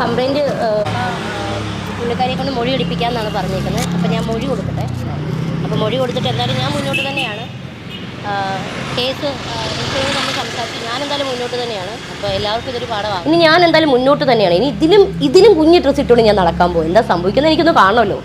Complaint പുള്ളിക്കാരിയെ കൊണ്ട് മൊഴി എടുപ്പിക്കാമെന്നാണ് പറഞ്ഞേക്കുന്നത്. അപ്പോൾ ഞാൻ മൊഴി കൊടുക്കട്ടെ. അപ്പോൾ മൊഴി കൊടുത്തിട്ട് എന്തായാലും ഞാൻ മുന്നോട്ട് തന്നെയാണ്. കേസ് നമ്മൾ സംസാരിച്ചു ഞാൻ എന്തായാലും മുന്നോട്ട് തന്നെയാണ്. അപ്പോൾ എല്ലാവർക്കും ഇതൊരു പാഠമാണ് ഇനി ഞാൻ എന്തായാലും മുന്നോട്ട് തന്നെയാണ്. ഇനി ഇതിലും ഇതിലും കുഞ്ഞ് ഡ്രസ്സ് ഇട്ടുകൊണ്ട് ഞാൻ നടക്കാൻ പോകും. എന്താ സംഭവിക്കുന്നത് എനിക്കൊന്ന് കാണുമല്ലോ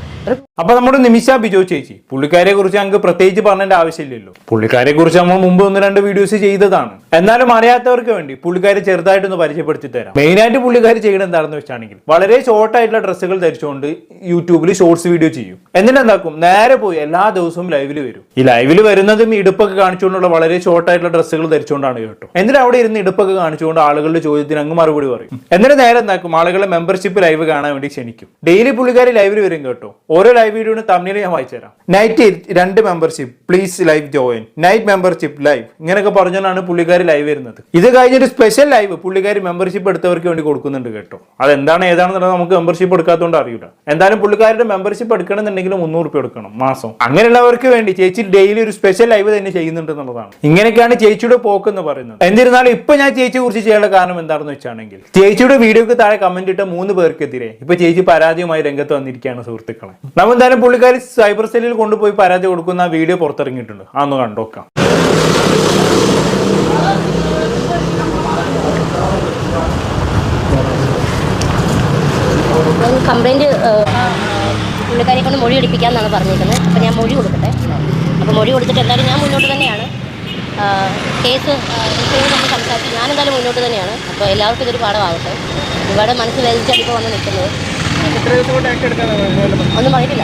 അപ്പൊ നമ്മുടെ നിമിഷ ബിജോ ചേച്ചി പുള്ളിക്കാരെ കുറിച്ച് ഞങ്ങൾക്ക് പ്രത്യേകിച്ച് പറഞ്ഞേണ്ട ആവശ്യമില്ലല്ലോ. പുള്ളിക്കാരെ കുറിച്ച് നമ്മൾ മുമ്പ് ഒന്ന് രണ്ട് വീഡിയോസ് ചെയ്തതാണ്. എന്നാലും അറിയാത്തവർക്ക് വേണ്ടി പുള്ളിക്കാരെ ചെറുതായിട്ടൊന്ന് പരിചയപ്പെടുത്തി തരാം. മെയിൻ ആയിട്ട് പുള്ളിക്കാർ ചെയ്യുന്നത് എന്താണെന്ന് വെച്ചാണെങ്കിൽ വളരെ ഷോർട്ട് ആയിട്ടുള്ള ഡ്രസ്സുകൾ ധരിച്ചുകൊണ്ട് യൂട്യൂബിൽ ഷോർട്സ് വീഡിയോ ചെയ്യും. എന്നിട്ട് എന്താക്കും? നേരെ പോയി എല്ലാ ദിവസവും ലൈവിൽ വരും. ഈ ലൈവിൽ വരുന്നതും ഇടുപ്പൊക്കെ കാണിച്ചുകൊണ്ടുള്ള വളരെ ഷോർട്ട് ആയിട്ടുള്ള ഡ്രസ്സുകൾ ധരിച്ചുകൊണ്ടാണ് കേട്ടോ. എന്നിട്ട് അവിടെ ഇരുന്ന് ഇടുപ്പൊക്കെ കാണിച്ചുകൊണ്ട് ആളുകളുടെ ചോദ്യത്തിന് അങ്ങ് മറുപടി പറയും. എന്നിട്ട് നേരെ എന്താക്കും? ആളുകളെ മെമ്പർഷിപ്പ് ലൈവ് കാണാൻ വേണ്ടി ക്ഷണിക്കും. ഡെയിലി പുള്ളിക്കാർ ലൈവിൽ വരും കേട്ടോ. ഓരോ ലൈവ് വീഡിയോയുടെ തമ്മിൽ ഞാൻ വായിച്ചു തരാം നൈറ്റ് രണ്ട് membership please live join night membership live ഇങ്ങനെയൊക്കെ പറഞ്ഞാണ് പുള്ളിക്കാരി ലൈവ് വരുന്നത്. ഇത് കഴിഞ്ഞൊരു സ്പെഷ്യൽ ലൈവ് പുള്ളിക്കാരി മെമ്പർഷിപ്പ് എടുത്തവർക്ക് വേണ്ടി കൊടുക്കുന്നുണ്ട് കേട്ടോ. അതെന്താണ് ഏതാണെന്നുള്ളത് നമുക്ക് മെമ്പർഷിപ്പ് എടുക്കാത്തതുകൊണ്ട് അറിയില്ല. എന്തായാലും പുള്ളിക്കാരുടെ മെമ്പർഷിപ്പ് എടുക്കണമെന്നുണ്ടെങ്കിൽ മുന്നൂറ് രൂപ എടുക്കണം മാസം. അങ്ങനെയുള്ളവർക്ക് വേണ്ടി ചേച്ചി ഡെയിലി ഒരു സ്പെഷ്യൽ ലൈവ് തന്നെ ചെയ്യുന്നുണ്ട് എന്നുള്ളതാണ്. ഇങ്ങനെയൊക്കെയാണ് ചേച്ചിയുടെ പോക്ക് എന്ന് പറയുന്നത്. എന്നിരുന്നാലും ഇപ്പൊ ഞാൻ ചേച്ചി കുറിച്ച് ചെയ്യാനുള്ള കാരണം എന്താണെന്ന് വെച്ചാണെങ്കിൽ ചേച്ചിയുടെ വീഡിയോക്ക് താഴെ കമന്റ് ഇട്ട മൂന്ന് പേർക്കെതിരെ ഇപ്പൊ ചേച്ചി പരാതിയുമായി രംഗത്ത് വന്നിരിക്കുകയാണ് സുഹൃത്തുക്കളെ. നമ്മൾ എന്തായാലും പുള്ളിക്കാരി സൈബർ സെല്ലിൽ കൊണ്ടുപോയി പരാതി കൊടുക്കുന്ന വീഡിയോ പുറത്തിറങ്ങിയിട്ടുണ്ട്. അതൊന്ന് കണ്ടോക്കാം കംപ്ലൈന്റ് പുള്ളിക്കാരിയെ കൊണ്ട് മൊഴി എടുപ്പിക്കാമെന്നാണ് പറഞ്ഞിരിക്കുന്നത്. അപ്പോൾ ഞാൻ മൊഴി കൊടുക്കട്ടെ. അപ്പോൾ മൊഴി കൊടുത്തിട്ട് എന്തായാലും ഞാൻ മുന്നോട്ട് തന്നെയാണ്. കേസ് നമ്മൾ സംസാരിച്ച് ഞാൻ മുന്നോട്ട് തന്നെയാണ്. അപ്പോൾ എല്ലാവർക്കും ഇതൊരു പാഠമാകട്ടെ ഒരുപാട് മനസ്സ് വേദിച്ചാണ് വന്ന് നിൽക്കുന്നത്. ഒന്നും പറഞ്ഞിട്ടില്ല.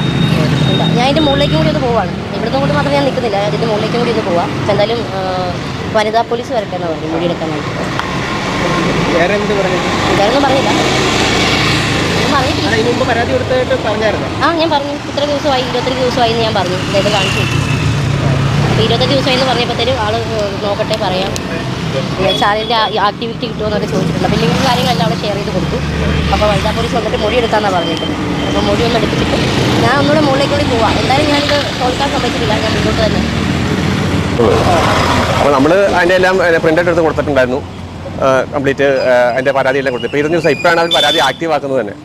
ഞാൻ ഇതിന്റെ മുകളിലേക്കും കൂടി ഒന്ന് പോവാണ്. ഇവിടുന്ന് കൊണ്ട് മാത്രം ഞാൻ നിൽക്കുന്നില്ല. അതിന്റെ മുകളിലേക്കും കൂടി ഒന്ന് പോവാം. എന്തായാലും വനിതാ പോലീസ് വരട്ടെ എന്നാണ് പറഞ്ഞു മുടി എടുക്കാൻ വേറെ പറഞ്ഞില്ല. ഒന്നും പറഞ്ഞായിരുന്നു? ആ ഞാൻ പറഞ്ഞു. ഇത്ര ദിവസമായി ഇരുപത്തഞ്ച് ദിവസമായി എന്ന് ഞാൻ പറഞ്ഞു. അതായത് കാണിച്ചു. അപ്പോൾ ഇരുപത്തഞ്ച് ദിവസമായി എന്ന് പറഞ്ഞപ്പോഴത്തേനും ആൾ നോക്കട്ടെ പറയാം. ചാനലിന്റെ ആക്ടിവിറ്റി കിട്ടുമെന്നൊക്കെ ചോദിച്ചിട്ടുണ്ട്. അപ്പോൾ ലിങ്ക് കാര്യങ്ങളെല്ലാം അവിടെ ഷെയർ ചെയ്ത് കൊടുത്തു. അപ്പോൾ വനിതാ പോലീസ് വന്നിട്ട് മൊഴി എടുക്കാമെന്നാണ് പറഞ്ഞിട്ടുണ്ട് അപ്പോൾ മൊഴി ഒന്ന് എടുത്തിട്ട് ഞാൻ ഒന്നുകൂടെ മുകളിലേക്ക് കൂടി പോവാം. എന്തായാലും ഞാനിത് തോൽക്കാൻ സമ്മതിച്ചില്ല ഞാൻ മുന്നോട്ട് തന്നെ. അപ്പോൾ നമ്മൾ അതിന്റെ എല്ലാം പ്രിന്റ് എടുത്ത് കൊടുത്തിട്ടുണ്ടായിരുന്നു. കംപ്ലീറ്റ് അതിന്റെ പരാതിയെല്ലാം കൊടുത്തു. ഇപ്പോൾ ഇരുപത് ദിവസം ഇപ്പോഴാണ് അവർ പരാതി ആക്റ്റീവ് ആക്കുന്നത് തന്നെ.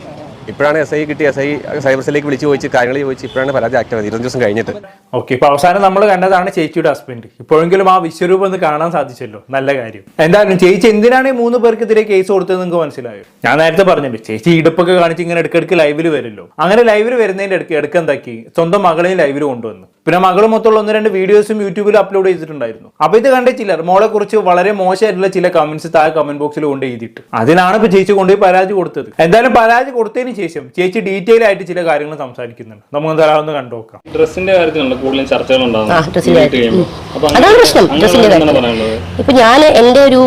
ഇപ്പോഴാണ് എസ് ഐ കിട്ടി എസ് ഐ സൈബർ സെല്ലിലേക്ക് വിളിച്ച് ചോദിച്ച് കാര്യങ്ങൾ ചോദിച്ച് ഇപ്പോഴാണ് പരാതി ആക്റ്റീവ് ഇരുപത് ദിവസം കഴിഞ്ഞിട്ട്. ഓക്കെ ഇപ്പൊ അവസാനം നമ്മൾ കണ്ടതാണ് ചേച്ചിയുടെ ഹസ്ബൻഡ് ഇപ്പോഴെങ്കിലും ആ വിശ്വരൂപം ഒന്ന് കാണാൻ സാധിച്ചല്ലോ. നല്ല കാര്യം. എന്തായാലും ചേച്ചി എന്തിനാണ് ഈ മൂന്ന് പേർക്കെതിരെ കേസ് കൊടുത്തത് നിങ്ങൾക്ക് മനസ്സിലായോ? ഞാൻ നേരത്തെ പറഞ്ഞില്ലേ ചേച്ചി ഇടുപ്പൊക്കെ കാണിച്ച് ഇങ്ങനെ ഇടയ്ക്കിടയ്ക്ക് ലൈവിൽ വരുമല്ലോ അങ്ങനെ ലൈവിൽ വരുന്നതിന്റെ ഇടയ്ക്ക് ഇടയ്ക്ക് എന്താക്കി? സ്വന്തം മകളെയും ലൈവിൽ കൊണ്ടുവന്നു. പിന്നെ മകൾ മൊത്തമുള്ള ഒന്ന് രണ്ട് വീഡിയോസും യൂട്യൂബിൽ അപ്ലോഡ് ചെയ്തിട്ടുണ്ടായിരുന്നു. അപ്പൊ ഇത് കണ്ട ചിലർ മോളെ കുറിച്ച് വളരെ മോശമായിട്ടുള്ള ചില കമന്റ്സ് താഴെ കമന്റ് ബോക്സിൽ കൊണ്ട് എഴുതിയിട്ട്. അതിനാണ് ഇപ്പൊ ചേച്ചി കൊണ്ടുപോയി പരാതി കൊടുത്തത്. എന്തായാലും പരാതി കൊടുത്തതിന് ശേഷം ചേച്ചി ഡീറ്റെയിൽ ആയിട്ട് ചില കാര്യങ്ങൾ സംസാരിക്കുന്നുണ്ട്. നമുക്ക് എന്തായാലും ഒന്ന് കണ്ടു നോക്കാം. ഡ്രസ്സിന്റെ കാര്യത്തിലാണ് കൂടുതലും ചർച്ചകൾ ഇപ്പൊ ഞാൻ എന്റെ ഒരു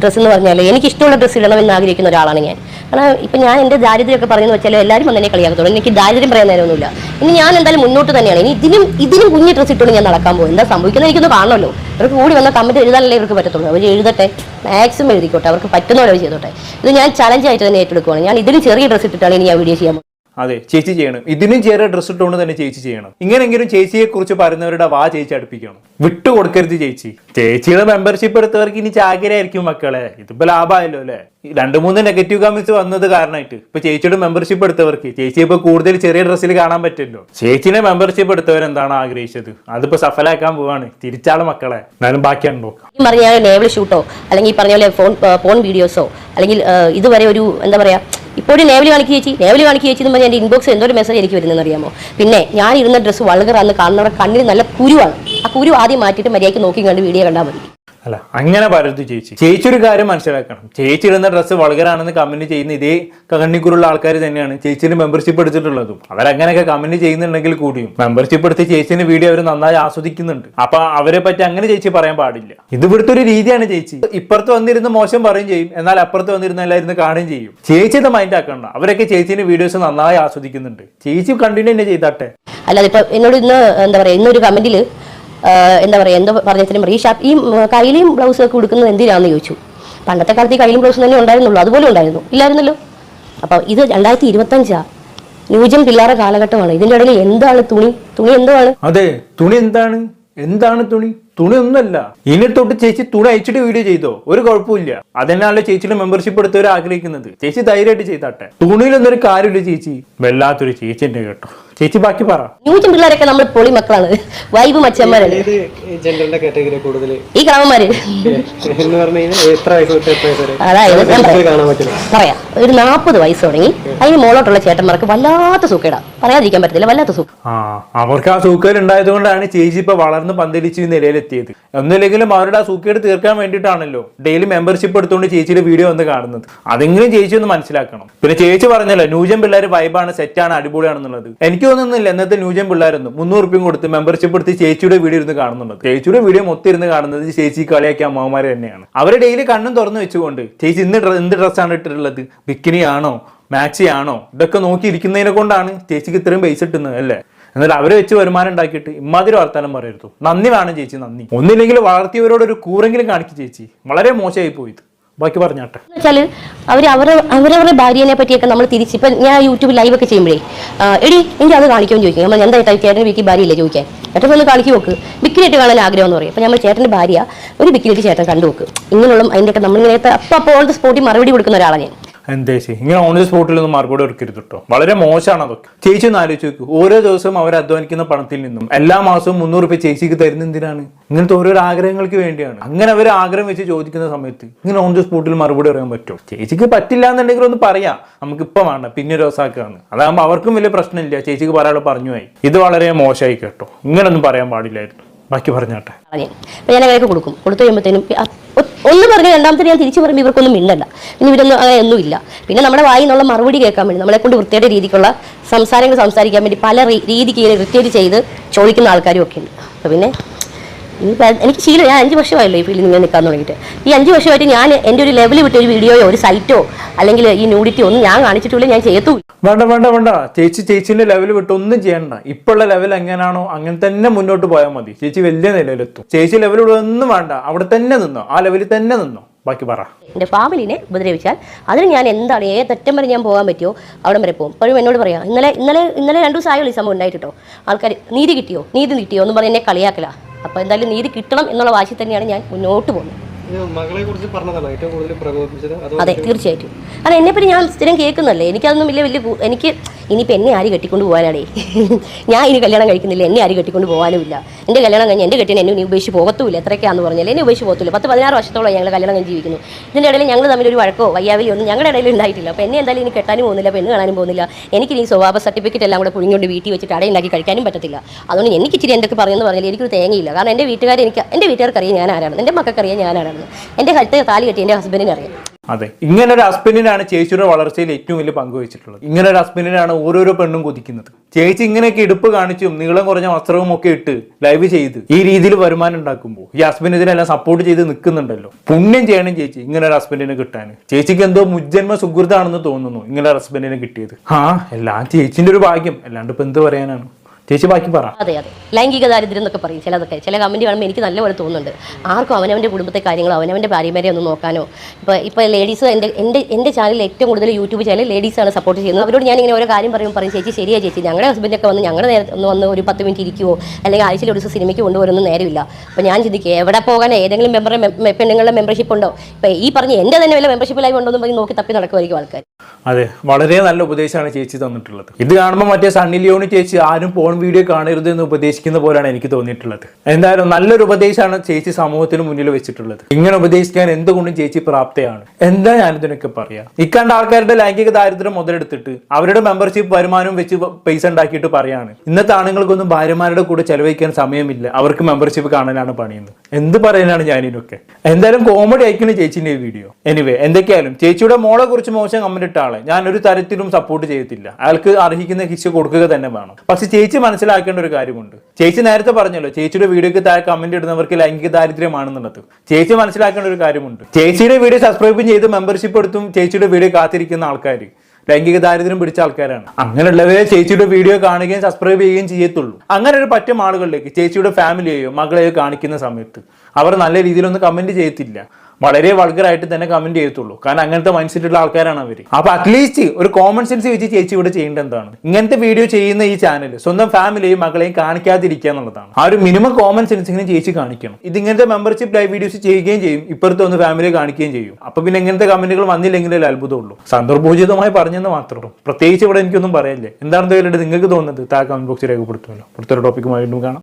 ഡ്രസ്സ് എന്ന് പറഞ്ഞാൽ എനിക്ക് ഇഷ്ടമുള്ള ഡ്രസ്സ് ഇടണം എന്ന് ആഗ്രഹിക്കുന്ന ഒരാളാണ് ഞാൻ. കാരണം ഇപ്പം ഞാൻ എന്റെ ദാരിദ്ര്യമൊക്കെ പറയുന്നത് വെച്ചാൽ എല്ലാവരും വന്നെ കളിയാക്കത്തുള്ളൂ. എനിക്ക് ദാരിദ്ര്യം പറയാൻ നേരമൊന്നുമില്ല. ഇനി ഞാൻ എന്തായാലും മുന്നോട്ട് തന്നെയാണ്. ഇനി ഇതിലും ഇതിലും കുഞ്ഞു ഡ്രസ്സ് ഇട്ടുകൊണ്ട് ഞാൻ നടക്കാൻ പോകും. എന്താ സംഭവിക്കുന്നത്? എനിക്കൊന്ന് കാണണമല്ലോ. ഇവർക്ക് കൂടി വന്ന കമ്മിറ്റ് എഴുതാനല്ലേ ഇവർക്ക് പറ്റത്തുള്ളൂ. അവർ എഴുതട്ടെ മാക്സിമം എഴുതിക്കോട്ടെ. അവർക്ക് പറ്റുന്ന ചെയ്തോട്ടെ. ഇത് ഞാൻ ചലഞ്ച് ആയിട്ട് തന്നെ ഏറ്റെടുക്കുവാണ്. ഞാൻ ഇതിലും ചെറിയ ഡ്രസ്സ് ഇട്ടിട്ടാണ് ഇനി ഞാൻ വീഡിയോ ചെയ്യാൻ. അതെ ചേച്ചി ചെയ്യണം. ഇതിനും ചേരെ ഡ്രസ് ഇട്ടുകൊണ്ട് തന്നെ ചേച്ചി ചെയ്യണം. ഇങ്ങനെങ്കിലും ചേച്ചിയെ കുറിച്ച് പറയുന്നവരുടെ വാ ചേച്ചി അടുപ്പിക്കണം. വിട്ടു കൊടുക്കരുത് ചേച്ചി. ചേച്ചിയുടെ മെമ്പർഷിപ്പ് എടുത്തവർക്ക് ഇനി ചാകരായിരിക്കും മക്കളെ. ഇതിപ്പോ ലാഭമായല്ലോ അല്ലെ? രണ്ടു മൂന്ന് നെഗറ്റീവ് കമന്റ്സ് വന്നത് കാരണമായിട്ട് ഇപ്പൊ ചേച്ചിയുടെ മെമ്പർഷിപ്പ് എടുത്തവർക്ക് ചേച്ചി ഇപ്പൊ കൂടുതൽ ചെറിയ ഡ്രസ്സിൽ കാണാൻ പറ്റുമല്ലോ ചേച്ചിനെ മെമ്പർഷിപ്പ് എടുത്തവർ എന്താണ് ആഗ്രഹിച്ചത്? അതിപ്പോ സഫലാക്കാൻ പോവാണ്. തിരിച്ചാൾ മക്കളെ. എന്നാലും ബാക്കിയാണ് നോക്കാം ഈ പറഞ്ഞ നേവൽ ഷൂട്ടോ അല്ലെങ്കിൽ പറഞ്ഞ പോലെ ഫോൺ ഫോൺ വീഡിയോസോ അല്ലെങ്കിൽ ഇതുവരെ ഒരു എന്താ പറയാ ഇപ്പോഴും നേവൽ കാണിക്കുക ചേച്ചി നേവൽ കാണിക്കുക ചേച്ചി എന്ന് പറഞ്ഞാൽ എന്റെ ഇൻബോക്സ് എന്തോ ഒരു മെസ്സേജ് എനിക്ക് വരുന്നതെന്ന് അറിയാമോ? പിന്നെ ഞാൻ ഇരുന്ന ഡ്രസ്സ് വളകറാന്ന് കാണുന്നവരുടെ കണ്ണിൽ നല്ല കുരുവാണ്. ആ കുരു ആദ്യം മാറ്റിയിട്ട് മര്യാദയ്ക്ക് നോക്കി കണ്ട് വീഡിയോ കണ്ടാൽ മതി. അല്ല അങ്ങനെ പറയരുത് ചേച്ചി ചേച്ചി ഒരു കാര്യം മനസ്സിലാക്കണം. ചേച്ചി ഇടുന്ന ഡ്രസ്സ് വളകരാണെന്ന് കമന്റ് ചെയ്യുന്ന ഇതേ കണ്ണിക്കുറുള്ള ആൾക്കാർ തന്നെയാണ് ചേച്ചിന് മെമ്പർഷിപ്പ് എടുത്തിട്ടുള്ളതും. അവരങ്ങനെയൊക്കെ കമന്റ് ചെയ്യുന്നുണ്ടെങ്കിൽ കൂടിയും. മെമ്പർഷിപ്പ് എടുത്ത് ചേച്ചിന്റെ വീഡിയോ അവർ നന്നായി ആസ്വദിക്കുന്നുണ്ട്. അപ്പൊ അവരെ പറ്റി അങ്ങനെ ചേച്ചി പറയാൻ പാടില്ല. ഇത് ഇവിടുത്തെ ഒരു രീതിയാണ് ചേച്ചി. ഇപ്പുറത്ത് വന്നിരുന്ന് മോശം പറയും ചെയ്യും. എന്നാൽ അപ്പുറത്ത് വന്നിരുന്ന എല്ലാവരും കാണുകയും ചെയ്യും. ചേച്ചി ഇത് മൈൻഡ് ആക്കണ്ട. അവരൊക്കെ ചേച്ചിന്റെ വീഡിയോസ് നന്നായി ആസ്വദിക്കുന്നുണ്ട്. ചേച്ചി കണ്ടിന്യൂ തന്നെ ചെയ്താട്ടെ. അല്ലാതെ ഇപ്പൊ എന്നോട് ഇന്ന് എന്താ പറയാ ഇന്നൊരു കമന്റിൽ എന്താ പറയുക എന്തോ പറഞ്ഞാലും റീഷാപ്പ് ഈ കയ്യിലെയും ബ്ലൗസൊക്കെ കൊടുക്കുന്നത് എന്തിനാണെന്ന് ചോദിച്ചു. പണ്ടത്തെ കാലത്ത് ഈ കയ്യിലും ബ്ലൗസ് തന്നെ ഉണ്ടായിരുന്നുള്ളൂ അതുപോലെ ഉണ്ടായിരുന്നു. ഇല്ലായിരുന്നല്ലോ. അപ്പോൾ ഇത് രണ്ടായിരത്തി ഇരുപത്തഞ്ചാ. ന്യൂജൻ പിള്ളേരെ കാലഘട്ടമാണ്. ഇതിന്റെ ഇടയിൽ എന്താണ് തുണി? തുണി എന്താണ് അതെ തുണി എന്താണ്? എന്താണ് തുണി? തുണി ഒന്നുമല്ല ഇനി തൊട്ട് ചേച്ചി തുണി അയച്ചിട്ട് വീഡിയോ ചെയ്തോ? ഒരു കുഴപ്പമില്ല അതന്നെയാണല്ലോ ചേച്ചിയുടെ മെമ്പർഷിപ്പ് എടുത്തവർ ആഗ്രഹിക്കുന്നത്. ചേച്ചി ധൈര്യമായിട്ട് ചെയ്താട്ടെ. തുണിയിലൊന്നും ഒരു കാര്യമില്ല ചേച്ചി. വല്ലാത്തൊരു ചേച്ചി എന്നെ കേട്ടോ. ചേച്ചി ബാക്കി പറ. ന്യൂജൻ പിള്ളേരൊക്കെ നമ്മൾ പൊളി മക്കളാണ് വൈബ് മച്ചന്മാരാണ്. ഏത് കാറ്റഗറി കൂടുതൽ ഈ എന്ന് പറഞ്ഞു കഴിഞ്ഞാൽ എത്ര വയസ്സ് തൊട്ട് എത്ര വയസ്സ് വരെ? അതായത് ഞാൻ പറയാം. കാണാൻ പറ്റില്ല പറയാം. ഒരു നാൽപ്പത് വയസ്സ് തുടങ്ങി. അതിന് മോളോട്ടുള്ള ചേട്ടന്മാർക്ക് വല്ലാത്ത സുഖേടാ പറയാതിരിക്കാൻ പറ്റത്തില്ല വല്ലാത്ത സുഖം ആ അവർക്ക് ആ സൂക്കേട് ഉണ്ടായത് കൊണ്ടാണ് ചേച്ചി ഇപ്പൊ വളർന്ന് പന്തലിച്ച് ഈ നിലയിലെത്തിയത്. ഒന്നില്ലെങ്കിലും അവരുടെ ആ സൂക്കേട് തീർക്കാൻ വേണ്ടിട്ടാണല്ലോ ഡെയിലി മെമ്പർഷിപ്പ് എടുത്തുകൊണ്ട് ചേച്ചിയുടെ വീഡിയോ വന്ന് കാണുന്നത്. അതെങ്കിലും ചേച്ചി ഒന്ന് മനസ്സിലാക്കണം. പിന്നെ ചേച്ചി പറഞ്ഞല്ലോ ന്യൂജൻ പിള്ളേർ വൈബാണ് സെറ്റാണ് അടിപൊളിയാണെന്നുള്ളത്. എനിക്ക് തോന്നുന്നില്ല ഇന്നത്തെ ന്യൂജൻ പിള്ളേരൊന്നും. മുന്നൂറ് റുപ്യം കൊടുത്ത് മെമ്പർഷിപ്പ് എടുത്ത് ചേച്ചിയുടെ വീഡിയോ ഇരുന്ന് കാണുന്നുണ്ട്. ചേച്ചിയുടെ വീഡിയോ മൊത്തം ഇരുന്ന് കാണുന്നത് ചേച്ചി കളിയാക്കിയ അമ്മമാര് തന്നെയാണ്. അവർ ഡെയിലി കണ്ണും തുറന്നു വെച്ചുകൊണ്ട് ചേച്ചി ഇന്ന് എന്ത് ഡ്രസ്സാണ് ഇട്ടിട്ടുള്ളത്? ബിക്കിനി ആണോ? ആണോ? ഇതൊക്കെ നോക്കി ഇരിക്കുന്നതിനെ കൊണ്ടാണ് ചേച്ചിക്ക് ഇത്രയും പൈസ കിട്ടുന്നത് അല്ലേ? എന്നിട്ട് അവരെ വെച്ച് വരുമാനം ഉണ്ടാക്കിയിട്ട് ഇമാതിരി വർത്താനം പറയരുത്. നന്ദി വേണം ചേച്ചി നന്ദി. ഒന്നില്ലെങ്കിൽ വളർത്തിയവരോട് ഒരു കൂറെങ്കിലും കാണിക്കും ചേച്ചി. വളരെ മോശമായി പോയത് ബാക്കി പറഞ്ഞാട്ടെ. വെച്ചാൽ അവർ അവരെ അവരവരുടെ ഭാര്യനെ പറ്റിയൊക്കെ നമ്മൾ തിരിച്ച് ഇപ്പം ഞാൻ യൂട്യൂബ് ലൈവ് ഒക്കെ ചെയ്യുമ്പോഴേ എടി എനിക്ക് അത് കാണിക്കുമെന്ന് ചോദിക്കും. നമ്മൾ എന്താ ചേട്ടന്റെ വീട്ടിൽ ഭാര്യയില്ലേ ചോദിക്കാൻ. ചേട്ടൻ ഒന്ന് കാണിക്ക് നോക്ക്. ബിക്കിലിട്ട് കാണാൻ ആഗ്രഹം എന്ന് പറയും. അപ്പം നമ്മൾ ചേട്ടന്റെ ഭാര്യ ഒരു ബിക്കിലിട്ട് ചേട്ടൻ കണ്ടു നോക്ക്. ഇങ്ങനെയുള്ള അതിന്റെയൊക്കെ നമ്മളിങ്ങനെ അപ്പം അപ്പോൾ ഓൾ ദ സ്പോട്ടിൽ മറുപടി കൊടുക്കുന്ന ഒരാളാണ് ഞാൻ. എന്തേ ചെയ്യും? ഇങ്ങനെ ഓൺ ദി സ്പോട്ടിലൊന്നും മറുപടി എടുക്കരുത് കേട്ടോ വളരെ മോശമാണ് അതൊക്കെ. ചേച്ചി ഒന്ന് ആലോചിച്ച് നോക്കൂ. ഓരോ ദിവസവും അവർ അധ്വാനിക്കുന്ന പണത്തിൽ നിന്നും എല്ലാ മാസവും മുന്നൂറ് രൂപ ചേച്ചിക്ക് തരുന്ന എന്തിനാണ്? ഇങ്ങനത്തെ ഓരോ ആഗ്രഹങ്ങൾക്ക് വേണ്ടിയാണ്. അങ്ങനെ അവർ ആഗ്രഹം വെച്ച് ചോദിക്കുന്ന സമയത്ത് ഇങ്ങനെ ഓൺ ദി സ്പോട്ടിൽ മറുപടി പറയാൻ പറ്റുമോ? ചേച്ചിക്ക് പറ്റില്ല എന്നുണ്ടെങ്കിൽ ഒന്ന് പറയാം. നമുക്ക് ഇപ്പൊ വേണ്ട. പിന്നെ ഒരു അതാകുമ്പോൾ അവർക്കും വലിയ പ്രശ്നമില്ല. ചേച്ചിക്ക് പറയാനുള്ള പറഞ്ഞു ആയി ഇത് വളരെ മോശമായി കേട്ടോ. ഇങ്ങനൊന്നും പറയാൻ പാടില്ലായിരുന്നു. ബാക്കി പറഞ്ഞാട്ടെ. അപ്പം ഞാൻ അങ്ങനെയൊക്കെ കൊടുക്കും. കൊടുത്തു കഴിയുമ്പോഴത്തേനും ഒന്ന് പറഞ്ഞു രണ്ടാമത്തെ ഞാൻ തിരിച്ചു പറയുമ്പോൾ ഇവർക്കൊന്നും മിണ്ടല്ല പിന്നെ ഇവരൊന്നും അങ്ങനെ ഒന്നുമില്ല പിന്നെ നമ്മുടെ വായിൽ നിന്നുള്ള മറുപടി കേൾക്കാൻ വേണ്ടി നമ്മളെ കൊണ്ട് വൃത്തിയുടെ രീതിക്കുള്ള സംസാരങ്ങൾ സംസാരിക്കാൻ വേണ്ടി പല രീതിക്ക് ഇങ്ങനെ വൃത്തിയായിട്ട് ചെയ്ത് ചോദിക്കുന്ന ആൾക്കാരും ഒക്കെ ഉണ്ട്. അപ്പോൾ പിന്നെ എനിക്ക് ശീലം ഞാൻ അഞ്ച് വർഷമായല്ലോ ഈ ഫീൽഡിൽ ഇങ്ങനെ നിൽക്കാൻ തുടങ്ങിയിട്ട്. ഈ അഞ്ച് വർഷമായിട്ട് ഞാൻ എന്റെ ഒരു ലെവൽ വിട്ട ഒരു വീഡിയോയോ ഒരു സൈറ്റോ അല്ലെങ്കിൽ ഈ ന്യൂഡിറ്റി ഒന്നും ഞാൻ കാണിച്ചിട്ടില്ല ഞാൻ ചെയ്യത്തൂ വേണ്ട വേണ്ട വേണ്ട. ചേച്ചി ചേച്ചിന്റെ ലെവൽ വിട്ട് ഒന്നും ചെയ്യണ്ട. ഇപ്പോഴുള്ള ലെവൽ എങ്ങനെയാണോ അങ്ങനെ തന്നെ മുന്നോട്ട് പോയാൽ മതി. ചേച്ചി വലിയ നിലയിലെത്തും. ചേച്ചി ലെവലിൽ ഒന്നും വേണ്ട. അവിടെ തന്നെ നിന്നോ. ആ ലെവലിൽ തന്നെ നിന്നോ. ബാക്കി പറ. എന്റെ ഫാമിലിനെ ഉപദ്രവിച്ചാൽ അതിന് ഞാൻ എന്താണ് ഏതറ്റം വരെ ഞാൻ പോകാൻ പറ്റുമോ അവിടെ വരെ പോകും. അപ്പോഴും എന്നോട് പറയാം ഇന്നലെ ഇന്നലെ ഇന്നലെ രണ്ടു ദിവസമായുള്ള ഈ സംഭവം ഉണ്ടായിട്ടോ ആൾക്കാർ നീതി കിട്ടിയോ? നീതി കിട്ടിയോ? എന്ന് പറഞ്ഞ് എന്നെ കളിയാക്കല. അപ്പോൾ എന്തായാലും നീതി കിട്ടണം എന്നുള്ള വാശി തന്നെയാണ് ഞാൻ മുന്നോട്ട് പോകുന്നത്. അതെ തീർച്ചയായിട്ടും. കാരണം എന്നെപ്പറ്റി ഞാൻ സ്ഥിരം കേൾക്കുന്നല്ലേ എനിക്കതൊന്നും വലിയ വലിയ എനിക്ക് ഇനിയിപ്പോൾ എന്നെ ആര് കെട്ടിക്കൊണ്ട് പോകാനാണേ? ഞാൻ ഇനി കല്യാണം കഴിക്കുന്നില്ല എന്നെ ആര് കെട്ടിക്കൊണ്ട് പോകാനുമില്ല. എന്റെ കല്യാണം കഴിഞ്ഞ് എന്റെ കെട്ടിനെ എന്നെ ഇനി ഉപേക്ഷിച്ച് പോകത്തൂല്ല. എത്രയൊക്കെയാണെന്ന് പറഞ്ഞാൽ എന്നെ ഉപേക്ഷിച്ച് പോകത്തില്ല. പത്ത് പതിനാറ് വർഷത്തോളം ഞങ്ങൾ കല്യാണം കഴിഞ്ഞ് ജീവിക്കുന്നു. ഇതിന്റെ ഇടയിൽ ഞങ്ങൾ തമ്മിൽ ഒരു വഴക്കോ വയ്യാവിലോ ഒന്നും ഞങ്ങളുടെ ഇടയിൽ ഉണ്ടായിട്ടില്ല. അപ്പോൾ എന്നെ എന്തായാലും ഇനി കെട്ടാനും പോകുന്നില്ല പെണ്ണ് കാണാനും പോകുന്നില്ല. എനിക്ക് ഈ സ്വഭാവ സർട്ടിഫിക്കറ്റ് എല്ലാം കൂടെ പുഴിഞ്ഞുകൊണ്ട് വീട്ടിൽ വെച്ചിട്ട് അടയുണ്ടാക്കി കഴിക്കാനും പറ്റത്തില്ല. അതുകൊണ്ട് എനിക്ക് ഇച്ചിരി എന്തൊക്കെ പറയുമെന്ന് പറഞ്ഞാൽ എനിക്കൊരു തേങ്ങയില്ല. കാരണം എന്റെ വീട്ടുകാർ എനിക്ക് എന്റെ വീട്ടുകാർക്ക് അറിയാം ഞാൻ ആരാണ് എന്റെ മക്കൾക്കറിയാം ഞാൻ എന്റെ കഴുത്ത് താലി കെട്ടി എന്റെ ഹസ്ബൻഡിനെ അറിയാം. അതെ. ഇങ്ങനെ ഒരു ഹസ്ബൻഡിനാണ് ചേച്ചിയുടെ വളർച്ചയിൽ ഏറ്റവും വലിയ പങ്ക് വഹിച്ചിട്ടുള്ളത്. ഇങ്ങനെ ഒരു ഹസ്ബൻഡിനാണ് ഓരോരോ പെണ്ണും കൊതിക്കുന്നത്. ചേച്ചി ഇങ്ങനെയൊക്കെ ഇടുപ്പ് കാണിച്ചും നീളം കുറഞ്ഞ വസ്ത്രവും ഒക്കെ ഇട്ട് ലൈവ് ചെയ്ത് ഈ രീതിയിൽ വരുമാനം ഉണ്ടാക്കുമ്പോൾ ഈ ഹസ്ബൻഡ് ഇതിനെല്ലാം സപ്പോർട്ട് ചെയ്ത് നിൽക്കുന്നുണ്ടല്ലോ പുണ്യം ചെയ്യണം ചേച്ചി ഇങ്ങനെ ഒരു ഹസ്ബൻഡിനെ കിട്ടാൻ ചേച്ചിക്ക് എന്തോ മുജ്ജന്മ സുഹൃത്താണെന്ന് തോന്നുന്നു ഇങ്ങനെ ഒരു ഹസ്ബൻഡിനെ കിട്ടിയത്. ആ എല്ലാം ചേച്ചിന്റെ ഒരു ഭാഗ്യം. അല്ലാണ്ട് ഇപ്പൊ എന്ത് പറയാനാണ്? ചേച്ചി ബാക്കി പറ. അതെ അതെ. ലൈംഗിക ദാരിദ്ര്യം എന്നൊക്കെ പറയും. ചിലതൊക്കെ. ചില കമന്റ് കാണുമ്പോൾ എനിക്ക് നല്ലപോലെ തോന്നുന്നുണ്ട്. ആർക്കും അവനവന്റെ കുടുംബത്തെ കാര്യങ്ങളോ അവനവന്റെ ഭാര്യമാരെ ഒന്ന് നോക്കാനോ. ഇപ്പോൾ ഇപ്പോൾ ലേഡീസ് എന്റെ എന്റെ എന്റെ ചാനലിൽ ഏറ്റവും കൂടുതൽ യൂട്യൂബ് ചാനൽ ലേഡീസാണ് സപ്പോർട്ട് ചെയ്യുന്നത്. അവരോട് ഞാൻ ഇങ്ങനെ ഓരോ കാര്യം പറയുമ്പോൾ പറയും ചേച്ചി ശരിയാ ചേച്ചി. ഞങ്ങളുടെ ഹസ്ബൻഡൊക്കെ വന്ന് ഞങ്ങളുടെ നേരെ ഒന്ന് വന്ന് ഒരു പത്ത് മിനിറ്റ് ഇരിക്കുവോ? അല്ലെങ്കിൽ ആഴ്ചയിൽ ഒരു ദിവസം സിനിമയ്ക്ക് കൊണ്ടുവരുന്ന നേരമില്ല. അപ്പോൾ ഞാൻ ചിന്തിക്കുക എവിടെ പോകാൻ ഏതെങ്കിലും മെമ്പർ പെണ്ണുങ്ങളുടെ മെമ്പർഷിപ്പ് ഉണ്ടോ? ഇപ്പോൾ ഈ പറഞ്ഞ എന്റെ തന്നെ വല്ല മെമ്പർഷിപ്പ് ലൈവ് ഉണ്ടോ എന്ന് പറഞ്ഞ് നോക്കി തപ്പി നടക്കുമായിരിക്കും ആൾക്കാർ. അതെ വളരെ നല്ല ഉപദേശമാണ് ചേച്ചി തന്നിട്ടുള്ളത്. ഇത് കാണുമ്പോൾ മറ്റേ സണ്ണി ലിയോണി ചേച്ചി ആരും പോൺ വീഡിയോ കാണരുത് എന്ന് ഉപദേശിക്കുന്ന പോലെയാണ് എനിക്ക് തോന്നിയിട്ടുള്ളത്. എന്തായാലും നല്ലൊരു ഉപദേശമാണ് ചേച്ചി സമൂഹത്തിന് മുന്നിൽ വെച്ചിട്ടുള്ളത്. ഇങ്ങനെ ഉപദേശിക്കാൻ എന്തുകൊണ്ടും ചേച്ചി പ്രാപ്തയാണ്. എന്താ ഞാനിതിനൊക്കെ പറയാ? ഇക്കണ്ട ആൾക്കാരുടെ ലൈംഗിക ദാരിദ്ര്യം മുതലെടുത്തിട്ട് അവരുടെ മെമ്പർഷിപ്പ് വരുമാനം വെച്ച് പൈസ ഉണ്ടാക്കിയിട്ട് പറയാണ്. ഇന്നത്തെ ആണുങ്ങൾക്കൊന്നും ഭാര്യമാരുടെ കൂടെ ചെലവഴിക്കാൻ സമയമില്ല. അവർക്ക് മെമ്പർഷിപ്പ് കാണാനാണ് പണിയുന്നത്. എന്ത് പറയാനാണ് ഞാനിതിനൊക്കെ? എന്തായാലും കോമഡി അയക്കുന്ന ചേച്ചിന്റെ വീഡിയോ എനിവേ എന്തൊക്കെയായാലും ചേച്ചിയുടെ മോളെ കുറിച്ച് മോശം കമന്റ് ഇട്ട ആളെ ഞാൻ ഒരു തരത്തിലും സപ്പോർട്ട് ചെയ്യത്തില്ല. അയാൾക്ക് അർഹിക്കുന്ന ശിക്ഷ കൊടുക്കുക തന്നെ വേണം. പക്ഷെ ചേച്ചി മനസ്സിലാക്കേണ്ട ഒരു കാര്യമുണ്ട്. ചേച്ചി നേരത്തെ പറഞ്ഞല്ലോ ചേച്ചിയുടെ വീഡിയോക്ക് താഴെ കമന്റ് ഇടുന്നവർക്ക് ലൈംഗിക ദാരിദ്ര്യമാണെന്നുള്ളത്. ചേച്ചി മനസ്സിലാക്കേണ്ട ഒരു കാര്യമുണ്ട്. ചേച്ചിയുടെ വീഡിയോ സബ്സ്ക്രൈബ് ചെയ്ത് മെമ്പർഷിപ്പ് എടുത്തും ചേച്ചിയുടെ വീഡിയോ കാത്തിരിക്കുന്ന ആൾക്കാർ ലൈംഗിക ദാരിദ്ര്യം പിടിച്ച ആൾക്കാരാണ്. അങ്ങനെയുള്ളവരെ ചേച്ചിയുടെ വീഡിയോ കാണുകയും സബ്സ്ക്രൈബ് ചെയ്യുകയും ചെയ്യത്തുള്ളൂ. അങ്ങനെ ഒരു പറ്റും ആളുകളിലേക്ക് ചേച്ചിയുടെ ഫാമിലിയെയോ മകളെയോ കാണിക്കുന്ന സമയത്ത് അവർ നല്ല രീതിയിലൊന്നും കമന്റ് ചെയ്യത്തില്ല. വളരെ വൾഗറായിട്ട് തന്നെ കമന്റ് ചെയ്യത്തുള്ളൂ. കാരണം അങ്ങനത്തെ മൈൻഡ് സെറ്റുള്ള ആൾക്കാരാണ് അവർ അപ്പൊ അറ്റ്ലീസ്റ്റ് ഒരു കോമൺ സെൻസ് വെച്ച് ചേച്ചി ഇവിടെ ചെയ്യേണ്ടത് എന്താണ്? ഇങ്ങനത്തെ വീഡിയോ ചെയ്യുന്ന ഈ ചാനൽ സ്വന്തം ഫാമിലിയും മകളെയും കാണിക്കാതിരിക്കുക എന്നുള്ളതാണ്. ആ ഒരു മിനിമം കോമൺ സെൻസിനെ ചേച്ചി കാണിക്കണം. ഇത് ഇങ്ങനത്തെ മെമ്പർഷിപ്പ് ലൈവ് വീഡിയോസ് ചെയ്യുകയും ചെയ്യും ഇപ്പുറത്ത് ഒന്ന് ഫാമിലിയെ കാണിക്കുകയും ചെയ്യും. അപ്പൊ പിന്നെ ഇങ്ങനത്തെ കമന്റുകൾ വന്നില്ലെങ്കിലേ അത്ഭുതമുള്ളൂ. സന്ദർഭോചിതമായി പറഞ്ഞെന്ന് മാത്രം പ്രത്യേകിച്ച് ഇവിടെ എനിക്കൊന്നും പറയില്ലേ. എന്താണ് നിങ്ങൾക്ക് തോന്നുന്നത് താ കമന്റ് ബോക്സിൽ രേഖപ്പെടുത്തുമല്ലോ. അടുത്തൊരു ടോപ്പിക്കുമായി വീണ്ടും കാണാം.